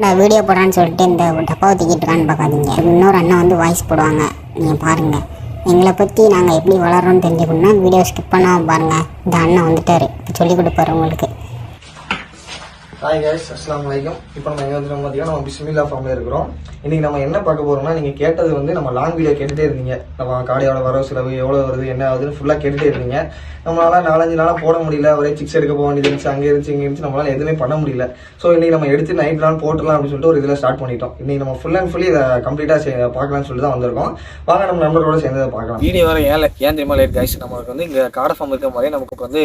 நான் வீடியோ போடுறான்னு சொல்லிட்டு இந்த டப்பாவை தூக்கிட்டு இருக்கான்னு பார்க்காதீங்க. இன்னொரு அண்ணன் வந்து வாய்ஸ் போடுவாங்க. நீங்கள் பாருங்கள் எங்களை பற்றி நாங்கள் எப்படி வளர்றோம்னு தெரிஞ்சுக்கணும்னா வீடியோ ஸ்கிப் பண்ணாமல் பாருங்கள் இந்த அண்ணன் வந்துட்டார். இப்போ சொல்லிக் கொடுப்பாரு உங்களுக்கு. ஹாய் கைஸ் அஸ்லாம் வலைக்கம் இப்போ நம்ம எங்கே வந்து பார்த்தீங்கன்னா நம்ம பிஸ்மில்லா ஃபார்மில் இருக்கிறோம். இன்றைக்கி நம்ம என்ன பார்க்க போகிறோம்னா நீங்கள் கேட்டது வந்து நம்ம லாங் வீடியோ கேட்டுகிட்டே இருந்தீங்க. நம்ம காடையோட வரவு செலவு எவ்வளோ வருது என்ன ஆகுதுன்னு ஃபுல்லாக கேட்டுகிட்டே இருந்தீங்க. நம்மளால் நாலஞ்சு நாளாக போட முடியல. ஒரே சிக்ஸ் எடுக்க போக வேண்டியது இருந்துச்சு அங்கே இருந்துச்சு இங்கே இருந்துச்சு நம்மளால் எதுவுமே பண்ண முடியல. ஸோ இன்றைக்கி நம்ம எடுத்து நைட் நாள் போட்டுலாம் அப்படின்னு சொல்லிட்டு ஒரு இதில் ஸ்டார்ட் பண்ணிட்டோம். இன்றைக்கி நம்ம ஃபுல் அண்ட் ஃபுல்லி இதை கம்ப்ளீட்டாக பார்க்கலாம்னு சொல்லிட்டு தான் வந்திருக்கோம். வாங்க நம்ம நண்பர்களோட சேர்ந்து பார்க்கலாம். வீடியோ வர ஏன் ஏன் தெரியுமா லேட் கைஸ் நம்மளுக்கு வந்து இங்கே காடை ஃபார்ம் இருக்கிற மாதிரி நமக்கு வந்து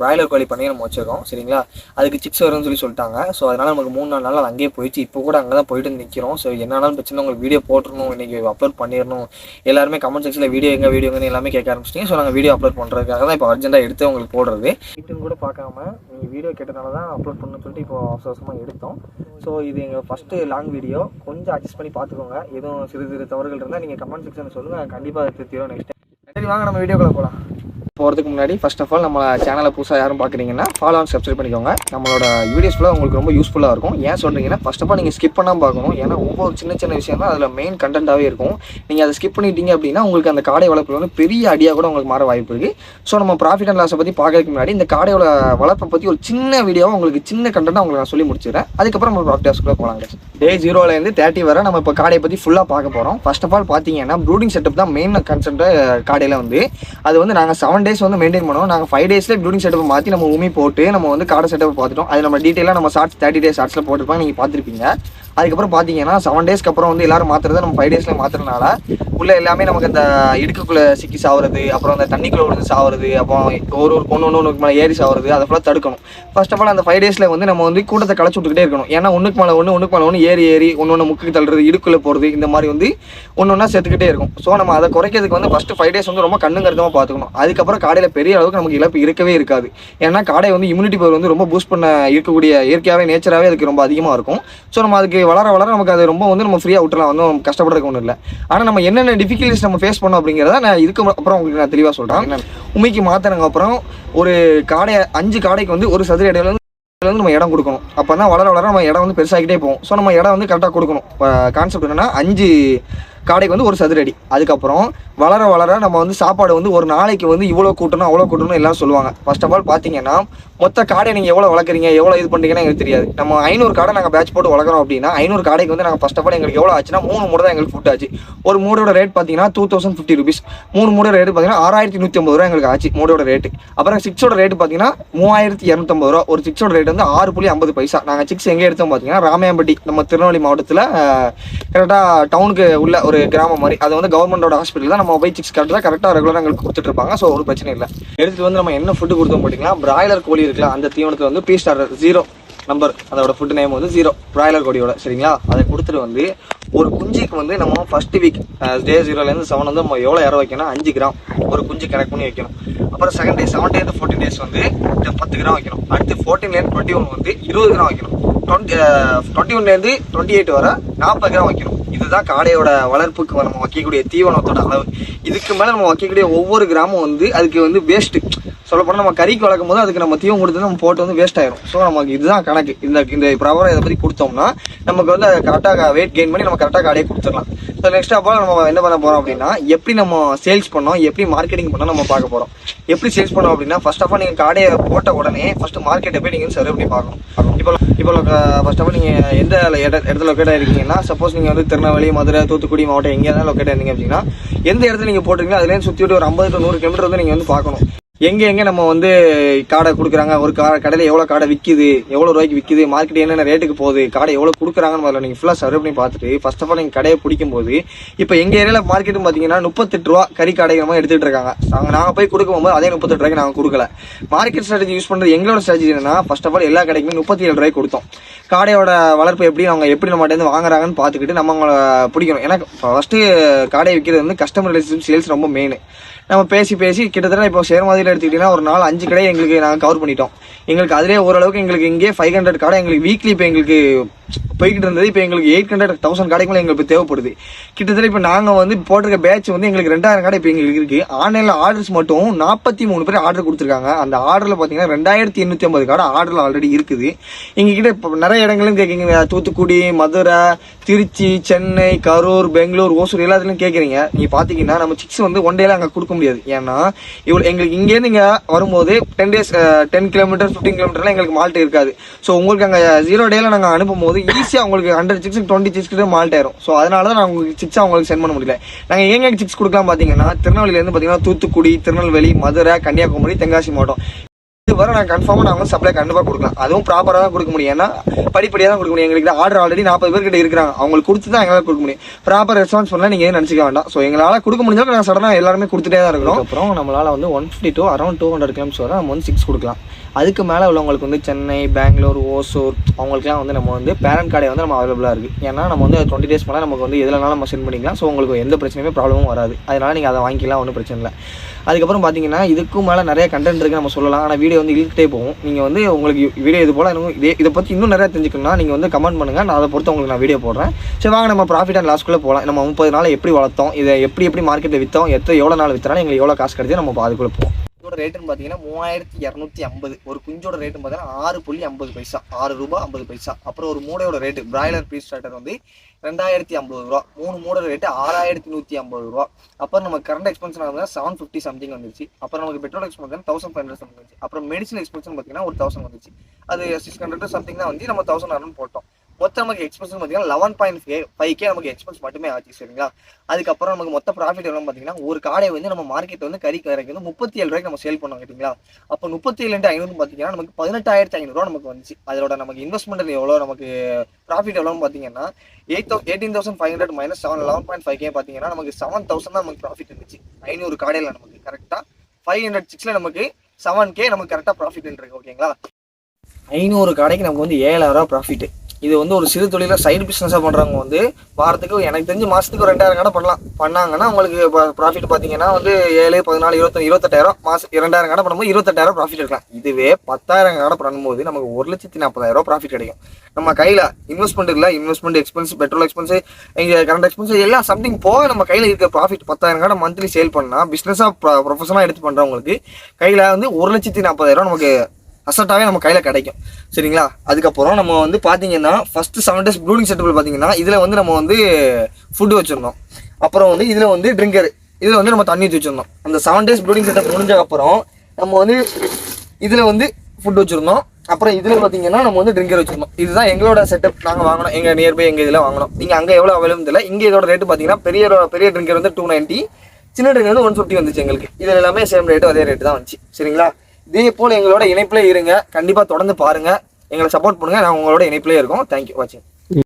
பிராய்லர் கோழி பண்ணி நம்ம வச்சிருக்கோம். சரிங்களா? அதுக்கு சிக்ஸ் வரும்னு சொல்லி சொல்லிட்டாங்க. ஸோ அதனால் நமக்கு மூணு நாலு நாள் அங்கேயே போயிடுச்சு. இப்போ கூட அங்கே தான் போயிட்டு நிற்கிறோம் ஸோ என்னன்னாலும் பிரச்சனை உங்களுக்கு வீடியோ போட்டுருணும் இன்றைக்கி அப்லோட் பண்ணிடணும். எல்லாருமே கமெண்ட் செக்ஷனில் வீடியோ எங்கே வீடியோங்கன்னு எல்லாமே கேட்க ஆரம்பிச்சிட்டிங்க. ஸோ நாங்கள் வீடியோ அப்லோட் பண்ணுறதுக்காக தான் இப்போ அர்ஜென்ட்டாக எடுத்து உங்களுக்கு போடுறது. வீட்டுன்னு கூட பார்க்காம நீங்கள் வீடியோ கேட்டனால தான் அப்லோட் பண்ணணும்னு சொல்லிட்டு இப்போ அவசரமாக எடுத்தோம். ஸோ இது எங்கள் ஃபஸ்ட்டு லாங் வீடியோ கொஞ்சம் அட்ஜஸ்ட் பண்ணி பார்த்துக்கோங்க. எதுவும் சிறு சிறு தவறுகள் இருந்தால் நீங்கள் கமெண்ட் செக்ஷனில் சொல்லுங்கள் கண்டிப்பாக திருத்திடும் நெக்ஸ்ட் சரி வாங்க நம்ம வீடியோக்குள்ளே போகலாம் போகிறதுக்கு முன்னாடி ஃபஸ்ட் ஆஃப் ஆல் நம்ம சேனலை புதுசாக யாரும் பார்க்குறீங்கன்னா ஃபாலோ அண்ட் சப்ஸ்கிரைப் பண்ணிக்கோங்க. நம்மளோட வீடியோஸ் ஃபுல்லாக உங்களுக்கு ரொம்ப யூஸ்ஃபுல்லாக இருக்கும். ஏன் சொல்கிறீங்கன்னா ஃபஸ்ட் ஆஃப் ஆல் நீங்கள் ஸ்கிப் பண்ணாமல் பார்க்கணும். ஏன்னா ஒவ்வொரு சின்ன சின்ன விஷயம் தான் அதில் மெயின் கண்டென்ட்டாகவே இருக்கும். நீங்கள் அதை ஸ்கிப் பண்ணிட்டீங்க அப்படின்னா உங்களுக்கு அந்த காடை வளர்ப்பில் வந்து பெரிய அடியாக கூட உங்களுக்கு மாற வாய்ப்பு இருக்குது ஸோ நம்ம ப்ராஃபிட் அண்ட் லாஸை பற்றி பார்க்கறதுக்கு முன்னாடி இந்த காடையோட வளர்ப்பை பற்றி ஒரு சின்ன வீடியோவை உங்களுக்கு சின்ன கண்டென்ட்டாக உங்களுக்கு நான் சொல்லி முடிச்சிடுறேன். அதுக்கப்புறம் நம்ம ப்ராஃபிட் லாஸ்க்குள்ளே போகலாங்க டே ஜீரோலேருந்து தேர்ட்டி வரை நம்ம இப்போ காடையை பற்றி ஃபுல்லாக பார்க்க போகிறோம் ஃபஸ்ட் ஆஃப் ஆல் பார்த்தீங்கன்னா ப்ரூடிங் செட்டப் தான் மெயின் கன்செப்ட் காடையில் வந்து. அது வந்து நாங்கள் செவன் டேஸ் வந்து மெயின்டைன் பண்ணுவோம். நாங்கள் ஃபைவ் டேஸில் ப்ளூடிங் செட்டப் மாற்றி நம்ம உமி போட்டு நம்ம வந்து காடை செட்டப் பார்த்துட்டோம். அது நம்ம டீட்டெயிலாக நம்ம ஷார்ட்ஸ் தேர்ட்டி டேஸ் ஷார்ட்ஸில் போட்டிருப்பாங்க. நீங்கள் பார்த்துருப்பீங்க. அதுக்கப்புறம் பார்த்தீங்கன்னா செவன் டேஸ்க்கு அப்புறம் வந்து எல்லாரும் மாற்றுறது நம்ம ஃபைவ் டேஸில் மாற்றுறதுனால உள்ள எல்லாமே நமக்கு இந்த இடுக்குக்குள்ளே சிக்கி சாவுறது அப்புறம் அந்த தண்ணிக்குள்ளே விழுந்து சாவுறது அப்புறம் ஒரு ஒரு ஒன்று ஒன்று ஒன்றுக்கு மேலே ஏறி சாவுறது அதை ஃபுல்லாக தடுக்கணும். ஃபர்ஸ்ட் ஆஃப் ஆல் அந்த ஃபைவ் டேஸில் வந்து நம்ம வந்து கூட்டத்தை களைச்சு விட்டுக்கிட்டே இருக்கணும். ஏன்னா ஒன்றுக்கு மேலே ஒன்று ஒன்றுக்கு மேலே ஒன்று ஏறி ஏறி ஒன்று ஒன்று முக்கு தள்ளுறது இடுக்குள்ளே போகிறது இந்த மாதிரி வந்து ஒன்று ஒன்றா சேர்த்துக்கிட்டே இருக்கும் ஸோ நம்ம அதை குறைக்கிறதுக்கு வந்து ஃபஸ்ட்டு ஃபைவ் டேஸ் வந்து ரொம்ப கண்ணுங்கிறதமாக பார்த்துக்கணும். அதுக்கப்புறம் காடையில் பெரிய அளவுக்கு நமக்கு இழப்பு இருக்கவே இருக்காது. ஏன்னா காடை வந்து இம்யூனிட்டி பவர் வந்து ரொம்ப பூஸ்ட் பண்ண இருக்கக்கூடிய இயற்கையாகவே நேச்சராகவே அதுக்கு ரொம்ப அதிகமாக இருக்கும். ஸோ நம்ம அதுக்கு வளர வளர நமக்கு அது ரொம்ப வந்து நம்ம ஃப்ரீயாக விட்டுலாம் வந்து நம்ம கஷ்டப்படுறதுக்கு ஒன்றும் இல்லை. ஆனால் நம்ம என்னென்ன டிஃபிகல்ட்டிஸ் நம்ம ஃபேஸ் பண்ணோம் அப்படிங்கிறத நான் இதுக்கு அப்புறம் உங்களுக்கு நான் தெளிவாக சொல்கிறேன் உமைக்கு மாற்றினங்க அப்புறம் ஒரு காடை அஞ்சு காடைக்கு வந்து ஒரு சதுர இடையில வந்து நம்ம இடம் கொடுக்கணும். அப்போ தான் வளர வளர நம்ம இடம் வந்து பெருசாகிட்டே போகும். ஸோ நம்ம இடம் வந்து கரெக்டாக கொடுக்கணும். கான்செப்ட் என்னன்னா அஞ்சு காடைக்கு வந்து ஒரு சதுரடி அதுக்கப்புறம் வளர வளர நம்ம வந்து சாப்பாடு வந்து ஒரு நாளைக்கு வந்து இவ்வளோ கூட்டணும் அவ்வளோ கூட்டணும் எல்லாம் சொல்லுவாங்க. ஃபர்ஸ்ட் ஆஃப் ஆல் பார்த்தீங்கன்னா மொத்த காடை நீங்கள் எவ்வளோ வளர்க்குறீங்க? எவ்வளோ இது பண்ணுறீங்கன்னா எங்களுக்கு தெரியாது. நம்ம ஐநூறு காடை நாங்கள் பேட்ச் போட்டு வளர்க்குறோம் அப்படின்னா ஐநூறு காடைக்கு வந்து நாங்கள் ஃபஸ்ட் ஆஃப் ஆல் எங்களுக்கு எவ்வளோ ஆச்சுன்னா மூணு மூடை தான் எங்களுக்கு ஃபுட் ஆச்சு. ஒரு மூடோட ரேட் பார்த்தீங்கன்னா டூ தௌசண்ட் ஃபிஃப்டி ருபீஸ் மூணு மூடோட ரேட் பார்த்தீங்கன்னா ஆறாயிரத்தி நூற்றி ஐம்பது ரூபா எங்களுக்கு ஆச்சு மூடோட ரேட்டு அப்புறம் சிக்ஸோட ரேட் பார்த்தீங்கன்னா மூவாயிரத்தி இரநூத்தம்பது ரூபா ஒரு சிக்ஸோட ரேட் வந்து ஆறு புள்ளி ஐம்பது பைசா. நாங்கள் சிக்ஸ் எங்கே எடுத்தோம் பார்த்தீங்கன்னா ராமையாம்பட்டி நம்ம திருநெல்வேலி மாவட்டத்தில் கரெக்டாக டவுனுக்கு உள்ள ஒரு கிராமம் மாதிரி. அது வந்து கவர்மெண்டோட ஹாஸ்பிட்டல் தான் நம்ம போய் சிக்ஸ் கரெக்டாக கரெக்டாக ரெகுலராக எங்களுக்கு கொடுத்துட்டு இருப்பாங்க. ஸோ ஒரு பிரச்சனை இல்லை. எடுத்துகிட்டு வந்து நம்ம என்ன ஃபுட்டு கொடுத்தோம் பார்த்தீங்கன்னா பிராய்லர் கோழி இருக்குல்ல அந்த தீவனத்தில் வந்து பீ ஸ்டார் ஜீரோ நம்பர் அதோட ஃபுட் நேம் வந்து ஜீரோ பிராய்லர் கொடியோட சரிங்களா? அதை கொடுத்துட்டு வந்து ஒரு குஞ்சுக்கு வந்து நம்ம ஃபர்ஸ்ட் வீக் டே ஜீரோலேருந்து செவன் வந்து நம்ம எவ்வளோ இற வைக்கணும்? அஞ்சு கிராம் ஒரு குஞ்சு கனெக்ட் பண்ணி வைக்கணும். அப்புறம் second day seven day fourteen days வந்து பத்து கிராம் வைக்கணும். அடுத்து ஃபோர்டீன்லேருந்து டுவெண்ட்டி ஒன் வந்து இருபது கிராம் வைக்கணும். டுவெண்ட்டி டுவெண்ட்டி ஒன்லேருந்து டுவெண்ட்டி எயிட் வர நாற்பது கிராம் வைக்கணும். இதுதான் காடையோட வளர்ப்புக்கு நம்ம வைக்கக்கூடிய தீவனத்தோட அளவு. இதுக்கு மேலே நம்ம வைக்கக்கூடிய ஒவ்வொரு கிராமும் வந்து அதுக்கு வந்து வேஸ்ட்டு சொல்ல போனால் நம்ம கறிக்கு வளர்க்கும் போது அதுக்கு நம்ம தீவம் கொடுத்து நம்ம போட்டு வந்து வேஸ்ட் ஆயிரும். ஸோ நமக்கு இதுதான் கணக்கு. இந்த இந்த ப்ரவரை இதை பற்றி கொடுத்தோம்னா நமக்கு வந்து கரெக்டாக வெயிட் கெயின் பண்ணி நம்ம கரெக்டாக காடையை கொடுத்துடலாம். ஸோ நெக்ஸ்ட் அப்போ நம்ம என்ன பண்ண போகிறோம் அப்படின்னா எப்படி நம்ம சேல்ஸ் பண்ணோம் எப்படி மார்க்கெட்டிங் பண்ணோம் நம்ம பார்க்க போகிறோம் எப்படி சேல்ஸ் பண்ணோம் அப்படின்னா ஃபர்ஸ்ட் ஆஃப் ஆல் நீங்கள் காடையை போட்ட உடனே ஃபர்ஸ்ட் மார்க்கெட்டை போய் நீங்கள் சர்வ் பண்ணி பார்க்கணும். இப்போ இப்போ ஃபர்ஸ்ட் ஆஃப் ஆல் நீங்கள் எந்த இட- இடத்துல லொக்கேட் ஆயிருக்கீங்கன்னா சப்போஸ் நீங்கள் வந்து திருநெல்வேலி மதுரை தூத்துக்குடி மாவட்டம் எங்கேயாவது லொக்கேட் ஆயிருந்தீங்க அப்படின்னா எந்த இடத்துல நீங்கள் போட்டிருக்கீங்களோ அதுலேருந்து சுற்றி விட்டு ஒரு ஐம்பது டு நூறு கிலோமீட்டர் வந்து நீங்கள் வந்து பார்க்கணும். எங்கே எங்கே நம்ம வந்து காடை கொடுக்குறாங்க? ஒரு கா கடையில எவ்வளோ காடை விற்கிது எவ்வளோ ரூபாய்க்கு விற்கிது மார்க்கெட் என்னென்ன ரேட்டுக்கு போகுது? காடை எவ்வளோ கொடுக்குறாங்கன்னு முதல்ல நீங்கள் ஃபுல்லாக சர்வ் பண்ணி பார்த்துட்டு ஃபஸ்ட் ஆஃப் ஆல் நீங்கள் கடையை பிடிக்கும் போது இப்போ எங்கள் ஏரியாவில் மார்க்கெட்டும் பார்த்தீங்கன்னா முப்பத்தெட்டு ரூபா கறி காடை நம்ம எடுத்துகிட்டு இருக்காங்க. நாங்கள் நாங்கள் போய் கொடுக்கும் போது அதே முப்பத்தெட்டு ரூபாய்க்கு நாங்கள் கொடுக்கல. மார்க்கெட் ஸ்ட்ராட்டஜி யூஸ் பண்ணுறது எங்களோட ஸ்ட்ராட்டஜி என்னன்னா ஃபஸ்ட் ஆஃப் ஆல் எல்லா கடைக்குமே முப்பத்தி ஏழு ரூபாய்க்கு கொடுத்தோம். காடையோட வளர்ப்பு எப்படி அவங்க எப்படி நம்ம இருந்து வாங்குறாங்கன்னு பார்த்துக்கிட்டு நம்ம அவங்கள பிடிக்கணும். ஏன்னா ஃபஸ்ட்டு காடை விற்கிறது வந்து கஸ்டமர் ரிலேஷன்ஷிப் சேல்ஸ் ரொம்ப மெயின் நம்ம பேசி பேசி கிட்டத்தட்ட இப்போ ஷேர் மாதிரியில் எடுத்துக்கிட்டீங்கன்னா ஒரு நாள் அஞ்சு கடை எங்களுக்கு நாங்கள் கவர் பண்ணிட்டோம். எங்களுக்கு அதிலே ஓரளவுக்கு எங்களுக்கு இங்கே ஃபைவ் ஹண்ட்ரட் கடை எங்களுக்கு வீக்லி இப்போ எங்களுக்கு போய்கிட்டு இருந்தது. இப்போ எங்களுக்கு எயிட் ஹண்ட்ரட் தௌசண்ட் கடைகளும் எங்களுக்கு இப்போ தேவைப்படுது. கிட்டத்தட்ட இப்போ நாங்கள் வந்து போட்டிருக்க பேட்ச் வந்து எங்களுக்கு ரெண்டாயிரம் கடை இப்போ எங்களுக்கு இருக்குது ஆன்லைனில் ஆர்டர்ஸ் மட்டும் நாற்பத்தி மூணு பேர் ஆர்டர் கொடுத்துருக்காங்க. அந்த ஆர்டரில் பார்த்தீங்கன்னா ரெண்டாயிரத்தி எண்ணூற்றி ஐம்பது கடை ஆர்டர் ஆல்ரெடி இருக்குது. எங்ககிட்ட இப்போ நிறைய இடங்களும் கேட்குறீங்க தூத்துக்குடி மதுரை திருச்சி சென்னை கரூர் பெங்களூர் ஓசூர் எல்லாத்துலையும் கேட்குறீங்க நீங்கள் பார்த்தீங்கன்னா நம்ம சிக்ஸ் வந்து ஒன் டேல அங்கே கொடுக்க முடியாது. ஏன்னா இவ்வளோ எங்களுக்கு இங்கேருந்து இங்கே வரும்போது ten days ten kilometre fifteen கிலோமீட்டர்லாம் எங்களுக்கு மால்ட்டு இருக்காது. ஸோ உங்களுக்கு அங்கே ஜீரோ டேல நாங்கள் அனுப்பும் போது ஈஸியாக உங்களுக்கு ஹண்ட்ரட் சிக்ஸ் டுவெண்ட்டி சிக்ஸ் கிட்ட மால்ட் ஆயிரும். ஸோ அதனால தான் நான் உங்களுக்கு சிக்ஸ் உங்களுக்கு சென்ட் பண்ண முடியல. நாங்கள் எங்க சிக்ஸ் கொடுக்கலாம் பார்த்தீங்கன்னா திருநெல்வேலியிலேருந்து பார்த்தீங்கன்னா தூத்துக்குடி திருநெல்வேலி மதுரை கன்னியாகுமரி தென்காசி மாவட்டம். இது வர நான் கன்ஃபார்மாக நான் வந்து சப்ளை கண்டிப்பாக கொடுக்கலாம். அதுவும் ப்ராப்பராக தான் கொடுக்க முடியும். ஏன்னா படிப்படியாக தான் கொடுக்க முடியும். எங்களுக்கு ஆர்டர் ஆல்ரெடி நாற்பது பேர்கிட்ட இருக்கிறாங்க. அவங்களுக்கு கொடுத்து தான் எங்களால் கொடுக்க முடியும். ப்ராப்பர் ரெஸ்பான்ஸ் பண்ணலாம் நீங்கள் எதுவும் நினச்சிக்க வேண்டாம். ஸோ எங்களால் கொடுக்க முடிஞ்சாலும் நான் சடனாக எல்லாருமே கொடுத்துட்டே தான் இருக்கிறோம் அப்புறம் நம்மளால் வந்து one fifty to around two hundred kilometre வரை நம்ம வந்து சிக்ஸ் கொடுக்கலாம். அதுக்கு மேலே உள்ளவங்களுக்கு வந்து சென்னை பெங்களூர் ஓசூர் அவங்களுக்குலாம் வந்து நம்ம வந்து பேரண்ட் கார்டே வந்து நம்ம அவைலபிளாக இருக்குது ஏன்னா நம்ம வந்து டுவெண்ட்டி டேஸ் மேலே நமக்கு வந்து எதுலனாலும் நம்ம சென்ட் பண்ணிக்கலாம். ஸோ உங்களுக்கு எந்த பிரச்சனையுமே ப்ராப்ளமும் வராது. அதனால் நீங்கள் அதை வாங்கிக்கலாம் ஒன்றும் பிரச்சனை இல்லை. அதுக்கப்புறம் பார்த்தீங்கன்னா இதுக்கும் மேலே நிறைய கண்டென்ட் இருக்குது நம்ம சொல்லலாம். ஆனால் வீடியோ வந்து இழுக்கிட்டே போகும். நீங்கள் வந்து உங்களுக்கு வீடியோ இது போல் இன்னும் இதே இதை பற்றி இன்னும் நிறையா தெரிஞ்சுக்கணும்னா நீங்கள் வந்து கமெண்ட் பண்ணுங்கள் நான் அதை பொறுத்து உங்களுக்கு நான் வீடியோ போடுறேன். சரி வாங்க நம்ம ப்ராஃபிட் அண்ட் லாஸ்க்குள்ளே போகலாம் நம்ம முப்பது நாள் எப்படி வளர்த்தோம்? இதை எப்படி எப்படி மார்க்கெட்டில் விற்றோம் எத்தனை எவ்வளோ நாள் விற்றனாலும் எங்களுக்கு எவ்வளோ காசு கிடைச்சி நம்ம அதுக்குள்ளே போவோம். இதோட ரேட்டுன்னு பார்த்தீங்கன்னா மூவாயிரத்தி இரநூத்தி ஐம்பது. ஒரு குஞ்சோட ரேட்டு பார்த்தீங்கன்னா ஆறு புள்ளி ஐம்பது பைசா. ஆறு ரூபாய் ஐம்பது பைசா. அப்புறம் ஒரு மூடையோட ரேட்டு பிராய்லர் பீஸ் ஸ்டார்டர் வந்து ரெண்டாயிரத்தி ஐம்பது ரூபா. மூணு மூடை ரேட்டு ஆறாயிரத்தி நூற்றி ஐம்பது ரூபா. அப்புறம் நம்ம கரண்ட் எக்ஸ்பென்ஸ் ஆகுது செவன் ஃபிஃப்டி சம்திங் வந்துச்சு அப்புறம் நமக்கு petrol expense thousand five hundred something வந்துச்சு அப்புறம் மெடிசன் எக்ஸ்பென்ஸ் பார்த்தீங்கன்னா ஒரு தௌசண்ட் வந்துச்சு அது சிக்ஸ் ஹண்ட்ரட் சம்திங் தான் வந்து நம்ம தௌசண்ட் ஹண்ட்ரட் போட்டோம். மொத்தம் நமக்கு எக்ஸ்பென்ஸ் பார்த்தீங்கன்னா லெவன் பாயிண்ட் ஃபைவ் கே நமக்கு எக்ஸ்பென்ஸ் மட்டுமே ஆச்சு சரிங்களா? அதுக்கப்புறம் நமக்கு மொத்த ப்ராஃபிட் எவ்வளோ பார்த்தீங்கன்னா ஒரு காடை வந்து நம்ம மார்க்கெட் வந்து கறி கரைக்கு வந்து முப்பத்தி ஏழு ரூபாய்க்கு நம்ம சேல் பண்ணோம் கேட்டிங்களா? அப்போ முப்பத்தி ஏழு ஐநூறு பார்த்தீங்கன்னா நமக்கு பதினெட்டாயிரத்தி ஐநூறுரூவா நமக்கு வந்துச்சு. அதோட நமக்கு இன்வெஸ்ட்மெண்ட் எவ்வளோ நமக்கு ப்ராஃபிட் எவ்வளோன்னு பார்த்தீங்கன்னா eight thou eighteen thousand five hundred minus seven eleven point five K பார்த்தீங்கன்னா நமக்கு செவன் தௌசண்ட் தான் நமக்கு ப்ராஃபிட் இருந்துச்சு. ஐநூறு காடையில் நமக்கு கரெக்டாக ஃபைவ் ஹண்ட்ரட் சிக்ஸில் நமக்கு செவன் கே நமக்கு கரெக்டாக ப்ராஃபிட் இருக்கு ஓகேங்களா? ஐநூறு கடைக்கு நமக்கு வந்து ஏழாயிரம் ரூபா ப்ராஃபிட் இது வந்து ஒரு சிறு தொழிலாக சைடு பிஸ்னஸாக பண்ணுறவங்க வந்து வாரத்துக்கு எனக்கு தெரிஞ்சு மாதத்துக்கு ஒரு ரெண்டாயிரம் கடை பண்ணலாம். பண்ணாங்கன்னா உங்களுக்கு ப்ராஃபிட் பார்த்தீங்கன்னா வந்து ஏழு பதினாலு இருபத்தி இருபத்தெட்டாயிரம். மாதம் இரண்டாயிரம் கடை பண்ணும்போது இருபத்தெட்டாயிரம் ப்ராஃபிட் எடுக்கலாம். இதுவே பத்தாயிரம் கடை பண்ணும்போது நமக்கு ஒரு லட்சத்தி நாற்பதாயிரம் ப்ராஃபிட் கிடைக்கும். நம்ம கையில் இன்வெஸ்ட்மெண்ட் இல்லை இன்வெஸ்ட்மெண்ட் எக்ஸ்பென்ஸ் பெட்ரோல் எக்ஸ்பென்ஸ் இங்கே கரண்ட் எக்ஸ்பென்ஸ் எல்லாம் சம்திங் போக நம்ம கையில் இருக்க ப்ராஃபிட் பத்தாயிரம் கடை மந்த்லி சேல் பண்ணால் பிஸ்னஸாக ப்ரொஃபஷனாக எடுத்து பண்ணுறவங்களுக்கு கையில் வந்து ஒரு லட்சத்தி நாற்பதாயிரம் நமக்கு அசட்டாகவே நம்ம கையில் கிடைக்கும். சரிங்களா? அதுக்கப்புறம் நம்ம வந்து பார்த்தீங்கன்னா ஃபஸ்ட்டு செவன் டேஸ் ப்ளூடிங் செட்டபிள் பார்த்தீங்கன்னா இதில் வந்து நம்ம வந்து ஃபுட்டு வச்சுருந்தோம். அப்புறம் வந்து இதில் வந்து ட்ரிங்கர் இதில் வந்து நம்ம தண்ணி ஊற்றி வச்சுருந்தோம். அந்த செவன் டேஸ் ப்ளூடிங் செட்டப் முடிஞ்சக்கப்புறம் நம்ம வந்து இதில் வந்து ஃபுட் வச்சுருந்தோம். அப்புறம் இதில் பார்த்தீங்கன்னா நம்ம வந்து ட்ரிங்கர் வச்சுருந்தோம். இதுதான் எங்களோட செட்டப் நாங்கள் வாங்கினோம். எங்கள் நியர்பை எங்கள் இதில் வாங்கினோம். நீங்கள் அங்கே எவ்வளோ அவைலபிள் இல்லை இங்கே இதோட ரேட்டு பார்த்தீங்கன்னா பெரிய பெரிய ட்ரிங்கர் வந்து டூ நைன்ட்டி சின்ன ட்ரிங்கர் வந்து ஒன் ஃபிஃப்டி வந்துச்சு எங்களுக்கு. இதில் எல்லாமே சேம் ரேட்டு அதே ரேட்டு தான் வந்துச்சு. சரிங்களா? இதே போல் எங்களோட இணைப்பிலே இருங்க. கண்டிப்பாக தொடர்ந்து பாருங்கள் எங்களை சப்போர்ட் பண்ணுங்கள் நான் உங்களோட இணைப்பிலே இருக்கோம். தேங்க்யூ வாட்சிங்